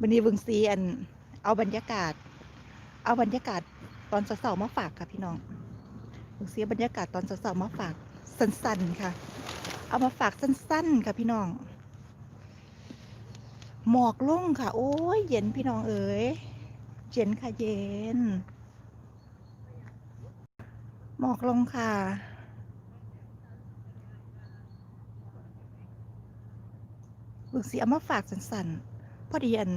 วันนี้บึงซีอัน เอาบรรยากาศ เอาบรรยากาศตอนสาร์ๆมาฝากค่ะพี่น้องเบึงซีเอาบรรยากาศตอนสาร์ๆมาฝากสั้นๆค่ะ เอามาฝากสั้นๆค่ะพี่น้อง หมอกลงค่ะ โอ้ยเย็นพี่น้องเอ๋ยเย็นค่ะเย็น หมอกลงค่ะ บึกสีเอามาฝากสันๆพอดีอัน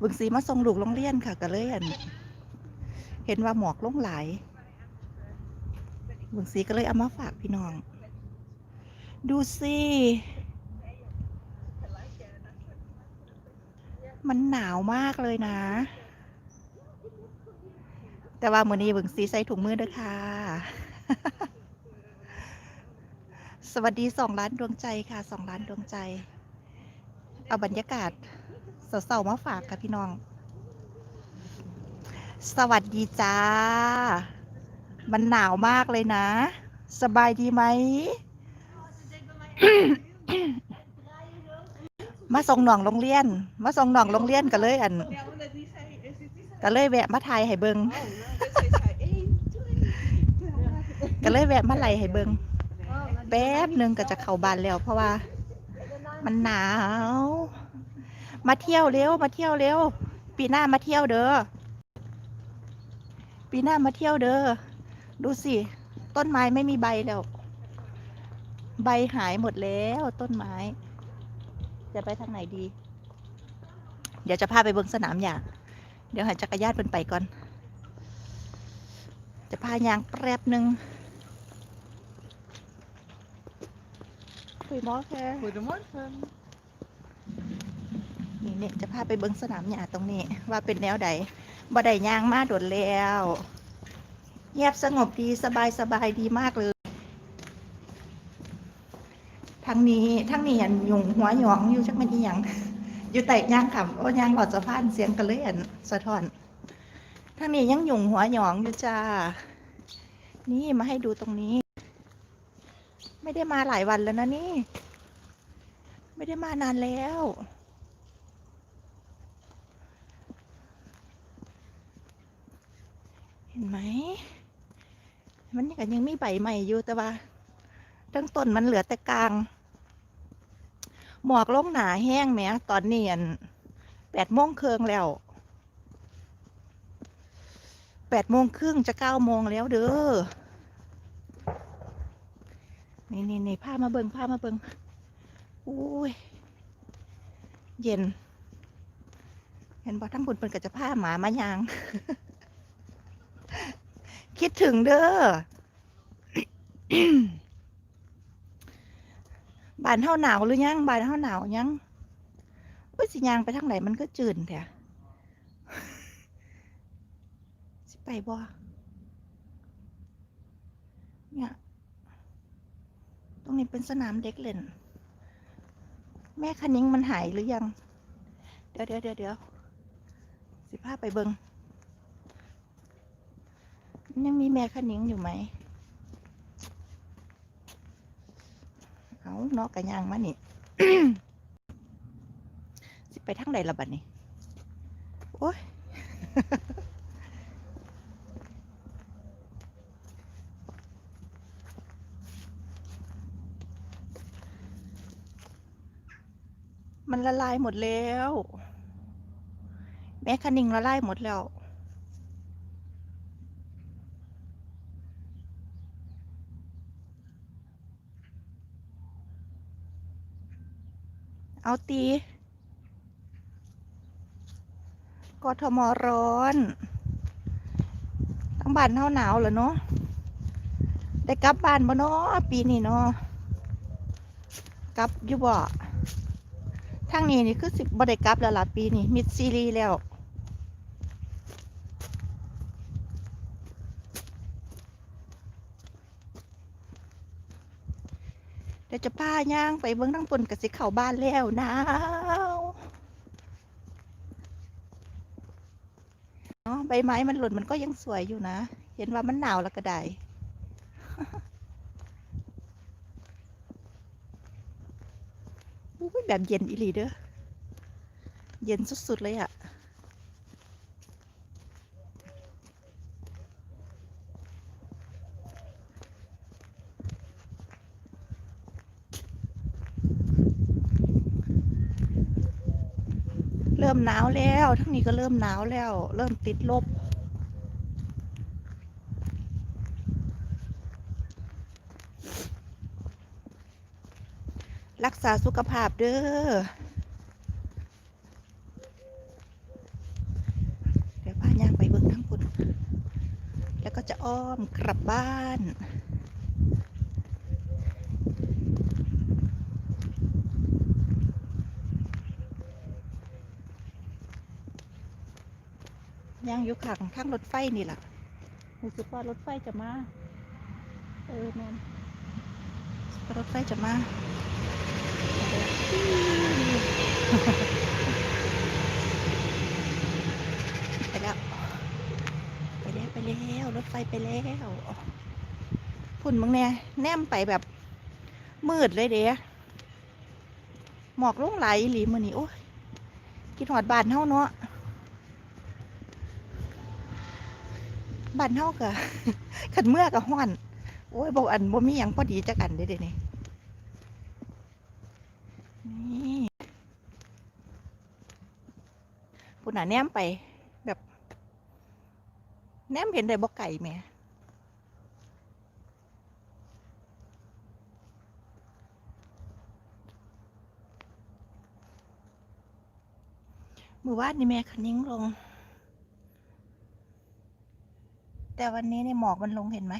บึกสีมาส่งลูกโรงเรียนค่ะก็เลยอัน เห็นว่าหมอกลงหลายบึกสีก็เลยเอามาฝากพี่น้อง ดูสิมันหนาวมากเลยนะ แต่ว่ามือนี้บึงสีใส่ถุงมือด้วยค่ะ สวัสดีสองล้านดวงใจค่ะสองล้านดวงใจ เอาบรรยากาศเสาๆมาฝากค่ะพี่น้อง สวัสดีจ้า มันหนาวมากเลยนะ สบายดีไหม มาส่งหนองโรงเรียน มาส่งหนองโรงเรียนก็เลยอันก็เลยแวะมาไทยให้เบิงก็เลยแวะมาไหลให้เบิง ป๊บหนึ่งก็จะเข้าบ้านแล้วเพราะว่า มันหนาว มาเที่ยวเร็วมาเที่ยวเร็ว ปีหน้ามาเที่ยวเด้อ ปีหน้ามาเที่ยวเด้อ ดูสิ ต้นไม้ไม่มีใบแล้ว ใบหายหมดแล้วต้นไม้ จะไปทางไหนดี เดี๋ยวจะพาไปเบิงสนามหญ้าเดี๋ยวหาจักรยานเป็นไปก่อน จะพายางแป๊บหนึ่ง คุยมอแค่ Goedemorgen. นี่เนี่ยจะพาไปเบิ่งสนามหญ้าตรงนี้ ว่าเป็นแนวใดบ่ได้ยางมาโดดแล้วเงียบสงบดีสบายสบายดีมากเลยทางนี้ทางนี้อันยุงหัวหยองอยู่จักมันอีหยังอยู่แต่ย่างขับโอ้ย่างหลอดสะพานเสียงกระเลื่อนสะท้อนทางนี้ยังยุงหัวหยองอยู่จ้า นี่มาให้ดูตรงนี้ ไม่ได้มาหลายวันแล้วนะนี่ ไม่ได้มานานแล้ว เห็นไหม มันก็ยังมีใบใหม่อยู่แต่ว่าทั้งต้นมันเหลือแต่กลาง หมอกลงหนาแห้งแหมตอนนี้อันแปดโมงครึ่งแล้วแปดโมงครึ่งจะเก้าโมงแล้วเด้อ นี่นี่นี่ผ้ามาเบิงผ้ามาเบิงอุ้ย เย็น เห็นบอกทั้งบุญเป็นก็จะผ้าหมามายาง คิดถึงเด้อบ้านเฮาหนาวหรือยังบ้านเฮาหนาวยังอุ้ยสิยางไปทางไหนมันก็จืดแท้สิไปบ่เนี่ย ตรงนี้เป็นสนามเด็กเล่น แม่คันนิ้งมันหายหรือยัง เดี๋ยวเดี๋ยวเดี๋ยวเดี๋ยวสิพาไปเบิงยังมีแม่ขนิ้งอยู่ไหม เอาเนอกกระยางมานี่ สิไปทางใดละบัดนี้ โอ้ย มันละลายหมดแล้ว แม่คณิงละลายหมดแล้ว เอาตีกทมร้อนทั้งบ้านเท่าหนาวเหรอเนาะ ได้กลับบ้านบ่เนาะปีนี้เนาะ กลับอยู่บ่ ทางนี้นี่คือสิบ่ได้กลับแล้วล่ะปีนี้มิดซีรีแล้ว เดี๋ยวจะพาย่างไปเบื้องทั้งปนกับสิเข้าบ้านแล้วหนาวเนาะใบไม้มันหล่นมันก็ยังสวยอยู่นะ เห็นว่ามันหนาวแล้วก็ได้ อุ้ยแบบเย็นอีหลีเด้อ เย็นสุด ๆ เลยอะเริ่มหนาวแล้ว ทั้งนี้ก็เริ่มหนาวแล้ว เริ่มติดลบ กษาสุขภาพเด้อ เดี๋ยวพาย่างไปเบิ่งทั้งคุณแล้วก็จะอ้อมกลับบ้านย่างอยู่ข้างทางรถไฟนี่แหละรู้สึกว่ารถไฟจะมา เออแมนรถไฟจะมา ไปแล้ว ไปแล้ว ไปแล้ว รถไฟไปแล้วพุ่นมึงเนี่ยแนมไปแบบ มืดเลยเด้หมอกลงไหลหลีมือนี่โอ้ยคิดหอดบานเฮาเนาะบานเฮากะขันเมื่อกะห้อน โอ้ยบอกอันบ่มีหยังพอดีจักอันเด้เด้นี่ พุ่นน่ะแนมไป แบบ แนมเห็นได้บ่ไก่แหม่มือวาดนี่แม่คันนิ้งลง แต่วันนี้เนี่ยหมอกมันลงเห็นไหม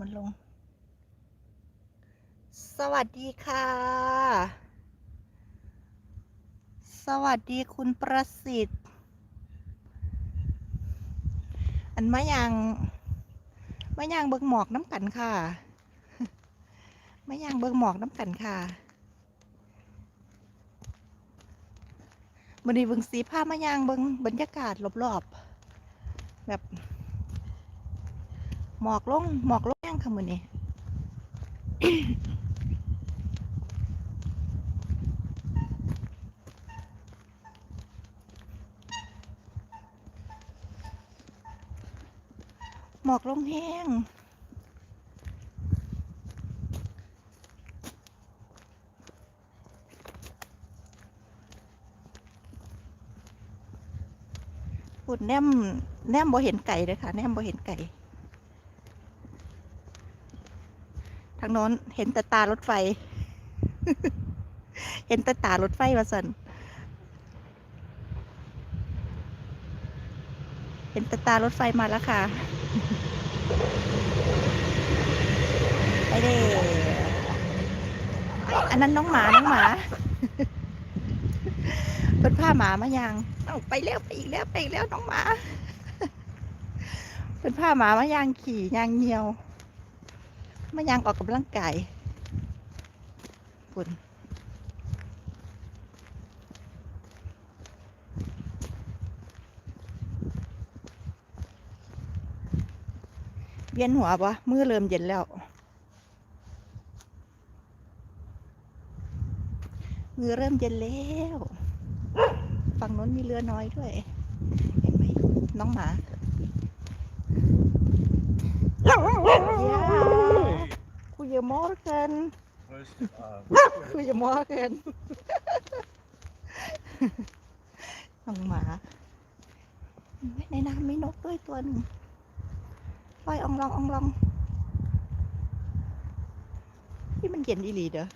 มันลง สวัสดีค่ะ สวัสดีคุณประสิทธิ์ อันมะยางมะยางเบิงหมอกน้ำกันค่ะมะยางเบิงหมอกน้ำกันค่ะมันนี้เบิงสีผ้ามะยางเบิงบรรยากาศรอบๆแบบหมอกลงหมอกลงแห้งค่ะมือนี้ หมอกลงแห้งพูดแนมแนมบ่เห็นไก่เลยค่ะ แนมบ่เห็นไก่ ทางโน้นเห็นแต่ตารถไฟ เห็นแต่ตารถไฟว่าสันเห็นแต่ตารถไฟมาแล้วค่ะ ไปเด้อันนั้นน้องหมา น้องหมาเป็นผ้าหมามายังเอาไปแล้วไปอีกแล้วไปอีกแล้วน้องหมา เป็นผ้าหมามายังขี่ยางเหี่ยว มายังออกกำลังกายปุ่น เวียนหัวปะมือเริ่มเย็นแล้วมือเริ่มเย็นแล้ว ฝั่งน้นมีเรือน้อยด้วย เห็นไหมน้องหมา Goedemorgen. Rustig aan. Goedemorgen. น้องหมาในน้ำมีนกด้วยตัวหนึ่ง ลอยอองลองอองลองที่มันเย็นอีหลีเด้อ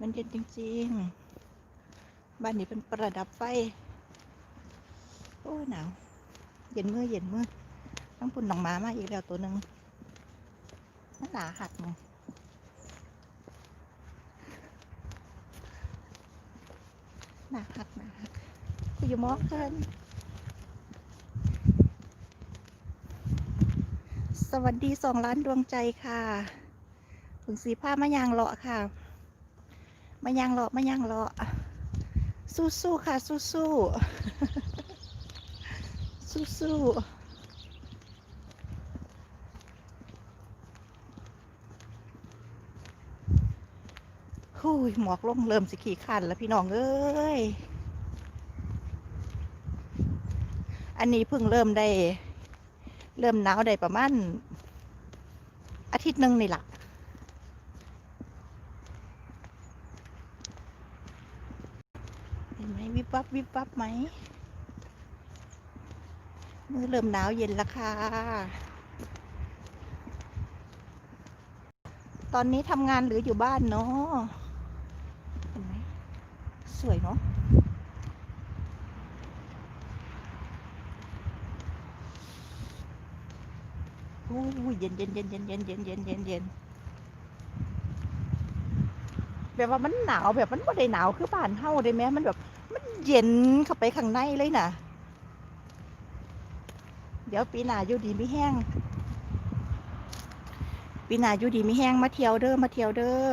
มันเย็นจริงๆ บ้านนี้เป็นประดับไฟ โอ้ยหนาว เย็นเมื่อเย็นเมื่อทั้งปุ่นหนองหมามาอีกแล้วตัวหนึ่งน่าหนาหักมึงหนาหักหนาหักคุยมอกเกิน สวัสดีสองล้านดวงใจค่ะขุงสีผ้ามะยางเลาะค่ะมะยางเลาะมะยางเลาะ สู้ๆค่ะ สู้สู้สู้สู้หูยหมอกลงเริ่มสิขี่ขันแล้วพี่น้องเอ้ย อันนี้เพิ่งเริ่มได้ เริ่มหนาวได้ประมาณอาทิตย์หนึ่งนี่แหละเห็นไหมวิบวับวิบวับไหมมือเริ่มหนาวเย็นล้วค่ะ ตอนนี้ทำงานหรืออยู่บ้านเนาะเห็นไหมสวยเนาะ อ้ยเย็นเย็นเย็นเย็นเย็นเย็นเย็นเย็นเย็นแบบว่ามันหนาวแบบมันไม่ได้หนาวคือบ้านเฮาได้ไหมมันแบบ มันเย็นเข้าไปข้างในเลยน่ะ เดี๋ยวปีหน้าอยู่ดีไม่แห้งปีหน้าอยู่ดีไม่แห้งมาเที่ยวเด้อมาเที่ยวเด้อ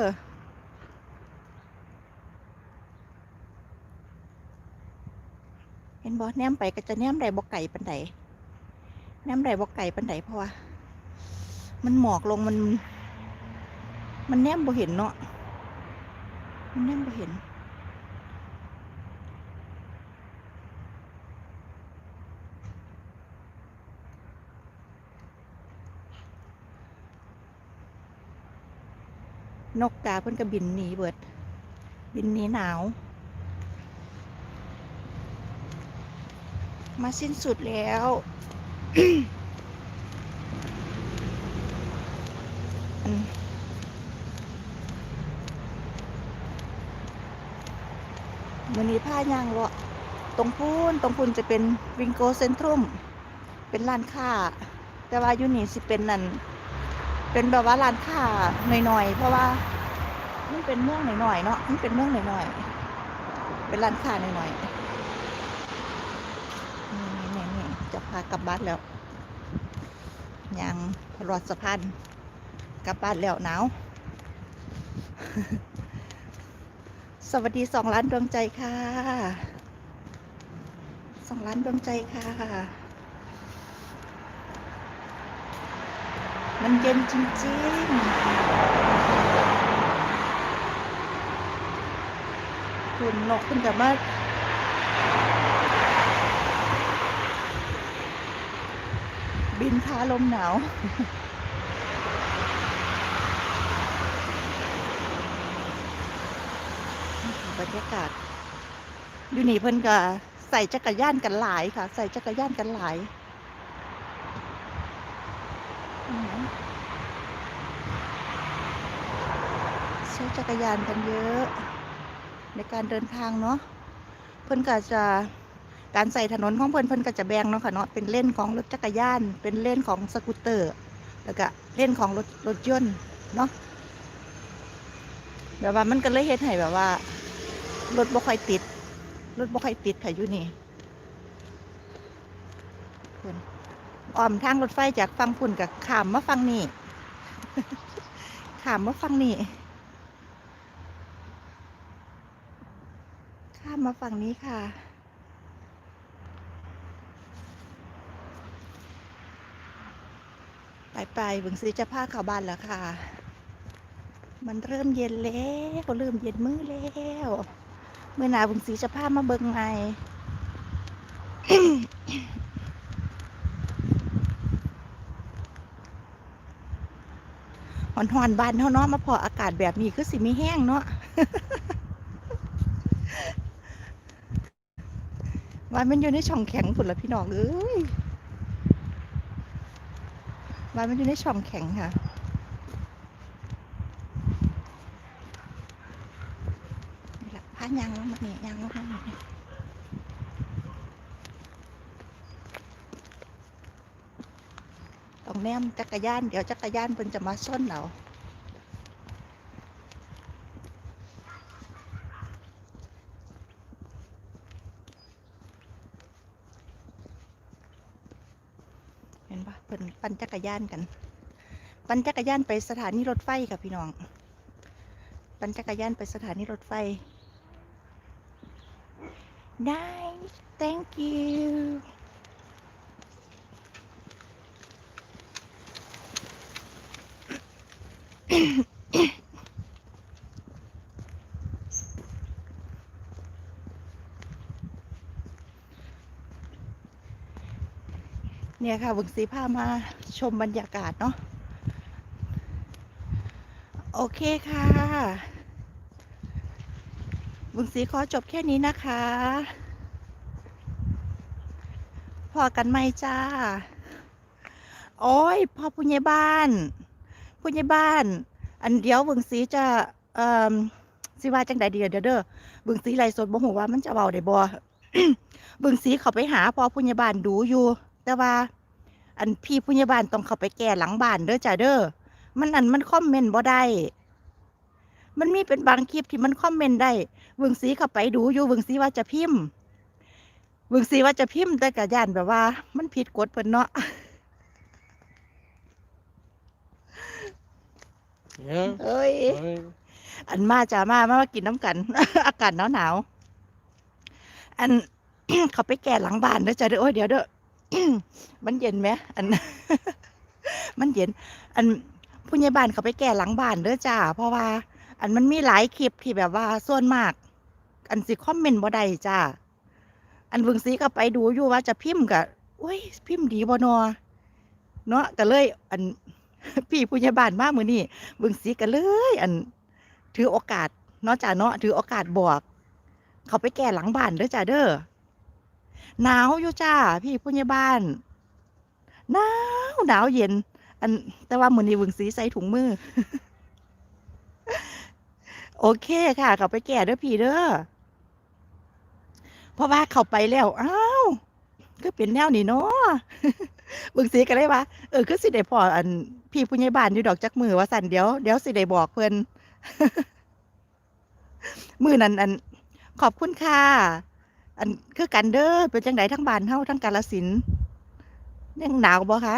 เห็นบ่แนมไปก็จะแนมได้บ่ไก่ปันไดแนมได้บ่ไก่ปันไดเพราะว่า มันหมอกลงมัน มันแนมบ่เห็นเนาะมันแนมบ่เห็น นกกาเพิ่นก็บินหนีเบิด บินหนีหนาว มาสิ้นสุดแล้ว อันวันนี้ผ้ายางเลาะตรงพูนตรงพูนจะเป็นวิงโกเซ็นทรัมเป็นร้านค้า แต่ว่ายูนี่สิเป็นนั่นเป็นแบบว่าร้านค้าหน่อยๆเพราะว่ามันเป็นเมืองหน่อยๆเนาะมันเป็นเมืองหน่อยๆเป็นร้านค้าหน่อยๆนี่นี่นี่จะพากลับบ้านแล้ว ยังรอดสะพาน กลับบ้านแล้วหนาว สวัสดีสองล้านดวงใจค่ะสองล้านดวงใจค่ะ มันเย็นจริงๆคุณนกคุณกับมาบินพาลมหนาว บรรยากาศอยู่นี่เพิ่นก็ใส่จักรยานกันหลายค่ะ ใส่จักรยานกันหลายใช้จักรยานกันเยอะ ในการเดินทางเนาะเพิ่นก็จะการใส่ถนนของเพิ่นเพิ่นก็จะแบ่งเนาะค่ะเนาะเป็นเล่นของรถจักรยาน เป็นเล่นของสกูตเตอร์ แล้วก็เล่นของรถรถยนต์เนาะแบบว่ามันก็เลยเฮ็ดให้แบบว่า รถบ่ค่อยติด รถบ่ค่อยติดค่ะอยู่นี่พุ่นอ้อมทางรถไฟจากฝั่งพุ่นกับขามมาฝั่งนี้ขามมาฝั่งนี้ข้ามมาฝั่งนี้ค่ะไปไปบึงซื้อจะผ้าข้าบ้านแล้วค่ะ มันเริ่มเย็นแล้ว เริ่มเย็นมือแล้ว เมื่อหนาบุงสีจะพามาเบิงไงหอนหอนบานเท่าเนาะมาพออากาศแบบนี้คือสิไม่แห้งเนาะว่ามันอยู่ในช่องแข็งผุนละพี่น้องเอ้ยว่ามันอยู่ในช่องแข็งค่ะ นี่ละพา ยางลงมาเนี่ยยางลงมาเนี่ยต้องแนมจักรยาน เดี๋ยวจักรยานเพิ่นจะมาส้นเราเห็นปะเพิ่นปั่นจักรยานกัน ปั่นจักรยานไปสถานีรถไฟค่ะพี่น้อง ปั่นจักรยานไปสถานีรถไฟ Nice thank you เนี่ยค่ะบึงสีพามาชมบรรยากาศเนาะโอเคค่ะ บึงสีขอจบแค่นี้นะคะ พอกันไหมจ้า โอ้ยพ่อผู้ใหญ่บ้านผู้ใหญ่บ้าน อันเดียวบึงสีจะเอ่อสิว่าจังใดดีเดี๋ยวเด้อบึงสีไลสดบ่ฮู้ว่ามันจะเบาได้บ่บึงสีเขาไปหาพ่อผู้ใหญ่บ้านดูอยู่ แต่ว่า อันพี่ผู้ใหญ่บ้านต้องเข้าไปแก้หลังบ้านเด้อจ้าเด้อมันอันมันคอมเมนต์บ่ได้ มันมีเป็นบางคลิปที่มันคอมเมนต์ได้เบึงสีเข้าไปดูอยู่เบึงสีว่าจะพิมพ์เบึงสีว่าจะพิมพ์แต่กะย่านแบบว่า มันผิดกฎเพิ่นเนาะ Yeah. เอ้ย Fine. อันมาจ้ามามามากินน้ำกัน อากาศหนาวหนาวๆอันเขาไปแก่หลังบ้านเด้อจ้าเด้อโอ้ยเดี๋ยวเด้อมันเย็นไหมอัน มันเย็น อันผู้ใหญ่บ้านเขาไปแก่หลังบ้านเด้อจ้า เพราะว่า อันมันมีหลายคลิปที่แบบว่าส่วนมาก อันสิคอมเมนต์บ่ได้จ้าอันเบิ่งซีก็ไปดูอยู่ว่าจะพิมพ์กับอุ้ยพิมพ์ดีบ่นอเนาะก็เลยอันพี่ผู้ใหญ่บ้านมามื้อนี้เบิ่งซีก็เลย อัน ถือโอกาสเนาะจ้าเนาะถือโอกาสบอก เขาไปแก่หลังบ้านเด้อจ้าเด้อหนาวอยู่จ้า พี่ผู้ใหญ่บ้านหนาวหนาวเย็น อันแต่ว่ามือนี้เบิ่งสีใส่ถุงมือ โอเคค่ะ เขาไปแก่เด้อพี่เด้อเพราะว่าเขาไปแล้วอ้าวก็เป็นแนวนี้เนาะเบิ่งสีก็เลยว่าเออคือสิได้พออัน พี่ผู้ใหญ่บ้านอยู่ดอกจักมือว่าสั่นเดี๋ยวเดี๋ยวสิได้บอกเพิ่อนมือนั้นอัน ขอบคุณค่ะอันคือกันเด้อเป็นจังไดทั้งบ้านเฮาทั้งกาลสินยังหนาวบ่คะ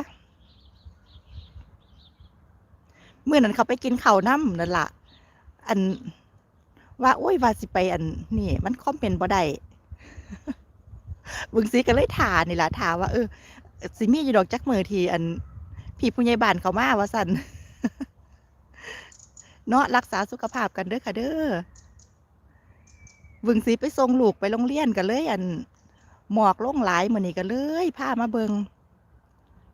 มื้อนั้นเขาไปกินข้าวน้ำนั่นละ อัน ว่าโอ้ยว่าสิไปอันนี่ มันคอมเมนต์บ่ได้บึงซีก็เลยถานี่ละถามว่าเออสิมีอยู่ดอกจักมือทีอัน พี่ผู้ใหญ่บ้านเขามาว่าสันเนาะรักษาสุขภาพกันเด้อค่ะเด้อบึงสีไปส่งลูกไปโรงเรียนกันเลย อัน หมอกลงหลายมือนี้ก็เลยพามาเบิง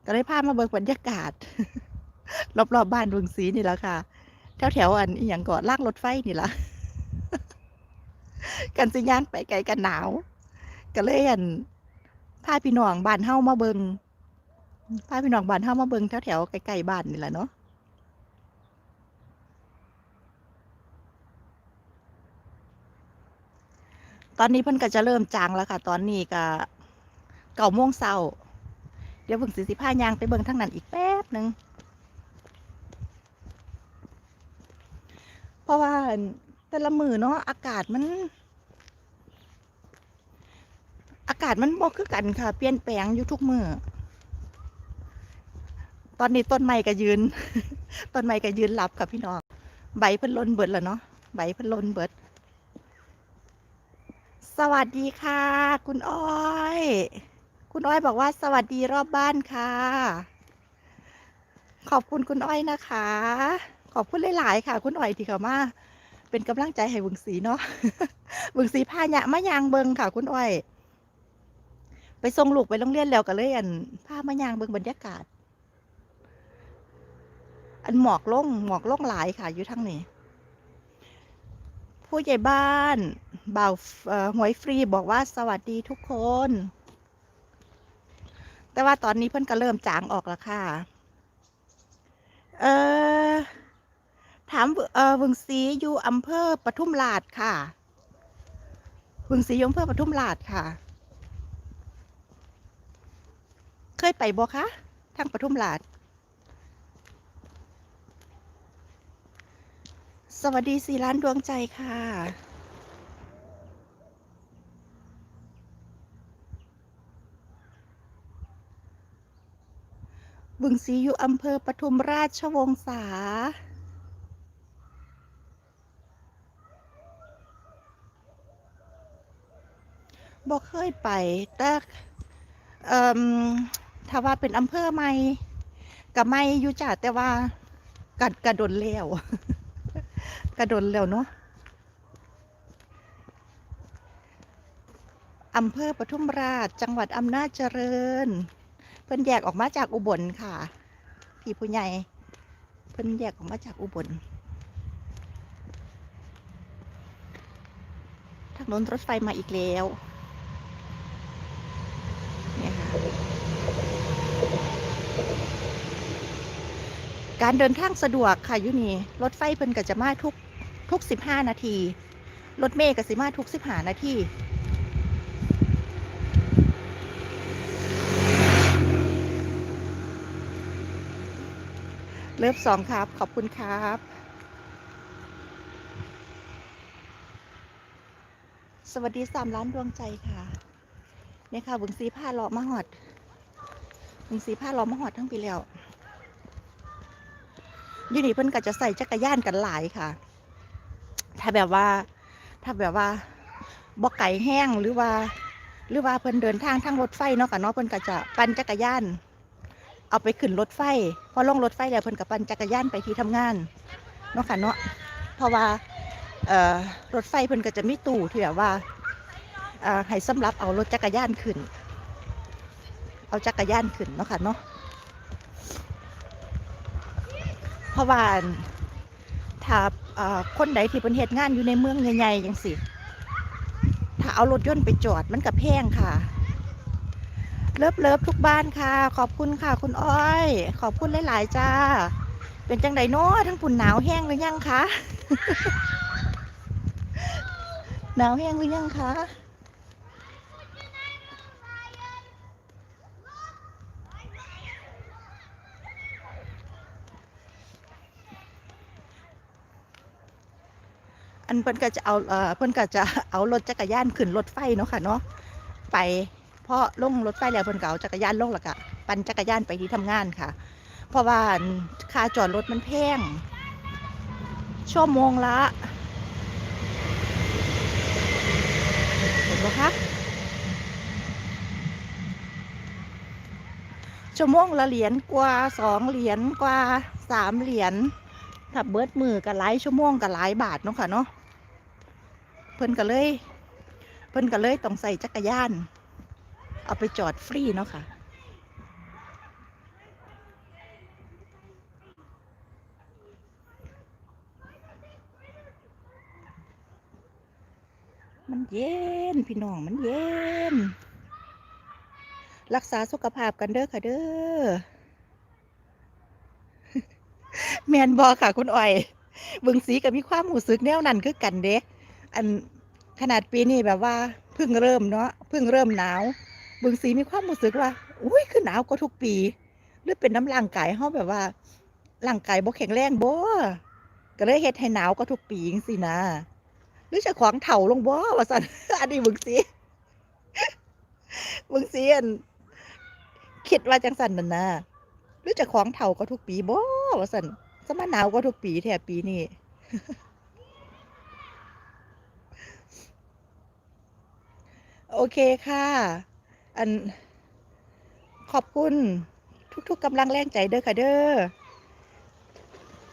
ก็เลยพามาเบิงบรรยากาศ รอบๆบบ้านบึงสีนี่แหละค่ะ แถวแถวๆอันอย่างก่อนลากรถไฟนี่ละกันสิย่างไปไกลกันหนาว ก็เลยอันพาพี่น้องบ้านเฮ้ามาเบิงพาพี่น้องบ้านเฮ้ามาเบิงแถวแถวๆใกลๆบ้านนี่แหละเนาะตอนนี้เพิ่นก็จะเริ่มจางแล้วค่ะ ตอนนี้ก็เก่าโมงเช้า เดี๋ยวเบิ่งสิสิพายางไปเบิ่งทางนั้นอีกแป๊บหนึ่ง เพราะว่าแต่ละมือเนาะอากาศมัน อากาศมันบ่คือกันค่ะ เปลี่ยนแปลงอยู่ทุกมือตอนนี้ต้นไม้ก็ยืน ต้นไม้ก็ยืนหลับค่ะพี่น้องใบเพิ่นล้นเบิดแล้วเนาะใบเพิ่นล้นเบิด สวัสดีค่ะ คุณอ้อย คุณอ้อยบอกว่า สวัสดีรอบบ้านค่ะ ขอบคุณคุณอ้อยนะคะ ขอบคุณหลายๆค่ะ คุณอ้อยที่เขามาเป็นกำลังใจให้บึงสีเนาะบึงสีพายะมายางเบิงค่ะ คุณอ้อย ไปส่งลูกไปโรงเรียนแล้วก็เลยอันพามายางเบิงบรรยากาศ อันหมอกล่งหมอกล่งหลายค่ะ อยู่ทั้งนี้ผู้ใหญ่บ้านบ่าวหวยฟรีบอกว่าสวัสดีทุกคน แต่ว่าตอนนี้เพิ่อนก็เริ่มจางออกแล้วค่ะ เออ ถามเออวึงศรีอยู่อำเภอปทุมราชค่ะวึงศรีอยู่อำเภอปทุมราชค่ะ เคยไปบ่คะทางปทุมราชสวัสดีสี่ล้านดวงใจค่ะบึงสีอยู่อำเภอปทุมราชวงศาบอก เคยไป แต่เอ่มถ้าว่าเป็นอำเภอใหม่กับไม่อยู่จ้ะแต่ว่ากัดกระดนแล้วกระดนแล้วเนาะอำเภอปทุมราช จังหวัดอำนาจเจริญ เพิ่นแยกออกมาจากอุบลค่ะ พี่ผู้ใหญ่เพิ่นแยกออกมาจากอุบลทางนนรถไฟมาอีกแล้วเนี่ยค่ะ การเดินทางสะดวกค่ะยุนี่รถไฟเพิ่นก็จะมาทุกทุกสิบห้านาที รถเมล์ก็สิมาทุกสิบห้านาทีเลิฟสองครับ ขอบคุณครับ สวัสดีสามล้านดวงใจค่ะเนี่ยค่ะบึงสีผ้าเลาะมาหอดบึงสีผ้าเลาะมาหอดทั้งปีแล้ว ยูนี่เพิ่นก็จะใส่จักรยานกันหลายค่ะ ถ้าแบบว่า ถ้าแบบว่าบ่ไก่แห้งหรือว่า หรือว่าเพิ่นเดินทางทางรถไฟเนาะค่ะเนาะเพิ่นก็จะปั่นจักรยาน เอาไปขึ้นรถไฟพอลงรถไฟแล้วเพิ่นกับปั่นจักรยานไปที่ทำงานเนาะค่ะเนาะเพราะว่าเอ่อรถไฟเพิ่นก็จะมีตู้ที่แบบว่าเอ่อให้สำหรับเอารถจักรยานขึ้น เอาจักรยานขึ้นเนาะค่ะเนาะ เพราะว่าถ้าคนใดที่เพิ่นเฮ็ดงานอยู่ในเมืองใหญ่ๆจังซี่ถ้าเอารถยนต์ไปจอดมันก็แพงค่ะ เลิฟเลิฟทุกบ้านค่ะ ขอบคุณค่ะ คุณอ้อย ขอบคุณหลายๆจ้า เป็นจังไดเนาะทั้งปุ่นหนาวแห้งหรือยังคะหนาวแห้งหรือยังคะ อันเพิ่นก็จะเอาเอ่อเพิ่นก็จะเอารถจักรยานขึ้นรถไฟเนาะค่ะเนาะไปเพอลงรถไฟแล้วเพิ่นก็เอาจักรยานลงแล้วก็ปั่นจักรยานไปที่ทำงานค่ะ เพราะว่าค่าจอดรถมันแพงชั่วโมงละเห็นไหมคะชั่วโมงละเหรียญกว่าสองเหรียญกว่าสามเหรียญถ้าเบิดมือก็หลายชั่วโมงก็หลายบาทเนาะค่ะเนาะ เพิ่นก็เลย เพิ่นก็เลยต้องใส่จักรยาน เอาไปจอดฟรีเนาะค่ะ มันเย็น พี่น้องมันเย็น รักษาสุขภาพกันเด้อค่ะเด้อแมนบอค่ะ คุณอ้อยบึงสีกับมีความหูสึกแนวนั้นคือกันเด้ อันขนาดปีนี้แบบว่าเพิ่งเริ่มเนาะเพิ่งเริ่มหนาวบึงสีมีความรู้สึกว่า อุ้ยคือหนาวกว่าทุกปี หรือเป็นน้ำร่างกายเฮาแบบว่าร่างกายบ่แข็งแรงบ่ก็เลยเฮ็ดให้หนาวกว่าทุกปีจังซี่นะหรือจะขวางเถ่าลงบ่ว่าซั่นอันนี้บึงสีบึงสีอันคิดว่าจังซั่นนั่นนะหรือจะขวางเถ่าก็ทุกปีบ่ว่าซั่นสมาหนาวกว่าทุกปีแท้ปีนี้ โอเคค่ะ อันขอบคุณทุกๆกำลังแรงใจเด้อค่ะเด้อ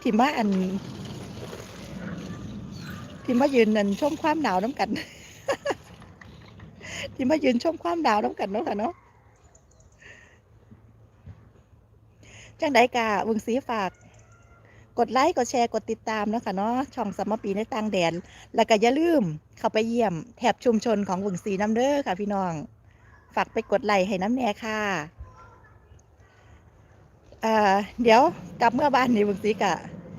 ที่มาอันที่มายืนนันชมความหนาวน้ำกัน ที่มายืนชมความหนาวน้ำกันเนาะค่ะเนาะจังไดกะวงสีฝาก กดไลค์กดแชร์กดติดตามนะคะเนาะช่องสมปีในต่างแดน แล้วก็อย่าลืมเข้าไปเยี่ยมแถบชุมชนของวงสีน้ำเด้อค่ะพี่น้องฝากไปกดไลค์ให้น้ำแน่ค่ะเเดี๋ยวกลับเมื่อบ้านนี้วงสีกะ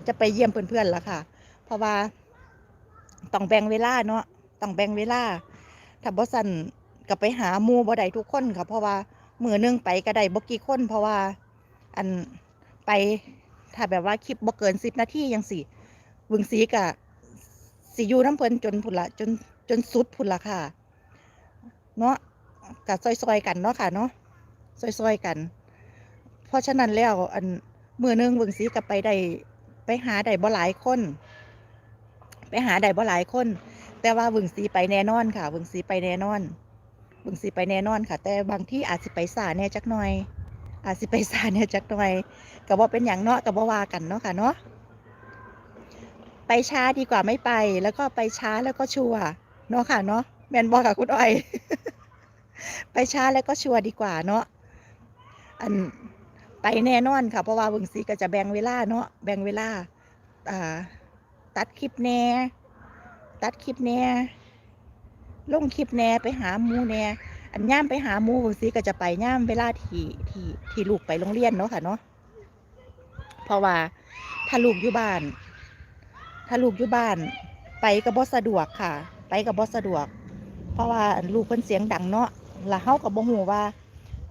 จะไปเยี่ยมเพื่อนๆแล้วค่ะ เพราะว่าต้องแบ่งเวลาเนาะต้องแบ่งเวลาถ้าบ่สั่นก็ไปหามูบ่ได้ทุกคนค่ะ เพราะว่ามือหนึงไปก็ได้บ่กี่คน เพราะว่า อันไป ถ้าแบบว่าคลิปบ่เกินสิบนาทียังสิวึงสีกะสิอยู่น้ำเพิ่นจนพุ่นละจนจนสุดพุ่นละค่ะ เนาะกะซอยๆกันเนาะค่ะเนาะซอยๆกัน เพราะฉะนั้นแล้วอันมือหนึงวึงสีก็ไปได้ไปหาได้บ่หลายคน ไปหาได้บ่หลายคน แต่ว่าวึงสีไปแน่นอนค่ะวึงสีไปแน่นอนวึงสีไปแน่นอนค่ะ แต่บางที่อาจสิไปสาแน่จักหน่อย อาจสิไปสาแหน่ยจักหน่อยก็บ่เป็นอย่างเนาะก็บ่ว่ากันเนาะค่ะเนาะไปช้าดีกว่าไม่ไป แล้วก็ไปช้าแล้วก็ชัวเนาะค่ะเนาะแมนบ่ค่ะคุณอ้อย ไปช้าแล้วก็ชัวดีกว่าเนาะอันไปแน่นอนค่ะเพราะว่าบิ่งสีก็จะแบ่งเวลาเนาะแบ่งเวลาอ่าตัดคลิปแหน่ตัดคลิปแหน่ลงคลิปแหน่ไปหาหมูแหน่ อันย่ามไปหาหมูเบิ่งสีก็จะไปย่ามเวลาที่ที่ที่ลูกไปโรงเรียนเนาะค่ะเนาะเพราะว่าถ้าลูกอยู่บ้าน ถ้าลูกอยู่บ้าน ไปก็บ่สะดวกค่ะ ไปก็บ่สะดวก เพราะว่าลูกเพิ่นเสียงดังเนาะแล้วเฮาก็บ่ฮู้ว่า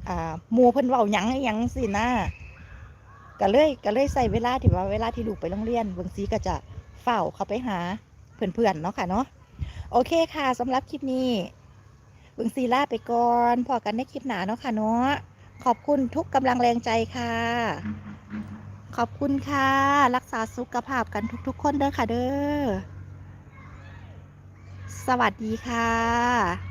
อ่าหมูเพิ่นเว้าหยังหยังสินะก็เลยก็เลยใส่เวลาที่ว่าเวลาที่ลูกไปโรงเรียนบางทีก็จะเฝ้าเขาไปหาเพื่อนๆเนาะค่ะเนาะโอเคค่ะสำหรับคลิปนี้ บิงซีลาไปก่อนพอกันในคลิปหนาเนาะค่ะเนาะขอบคุณทุกกำลังแรงใจค่ะ ขอบคุณค่ะ รักษาสุขภาพกันทุกๆ คนเด้อค่ะเด้อ สวัสดีค่ะ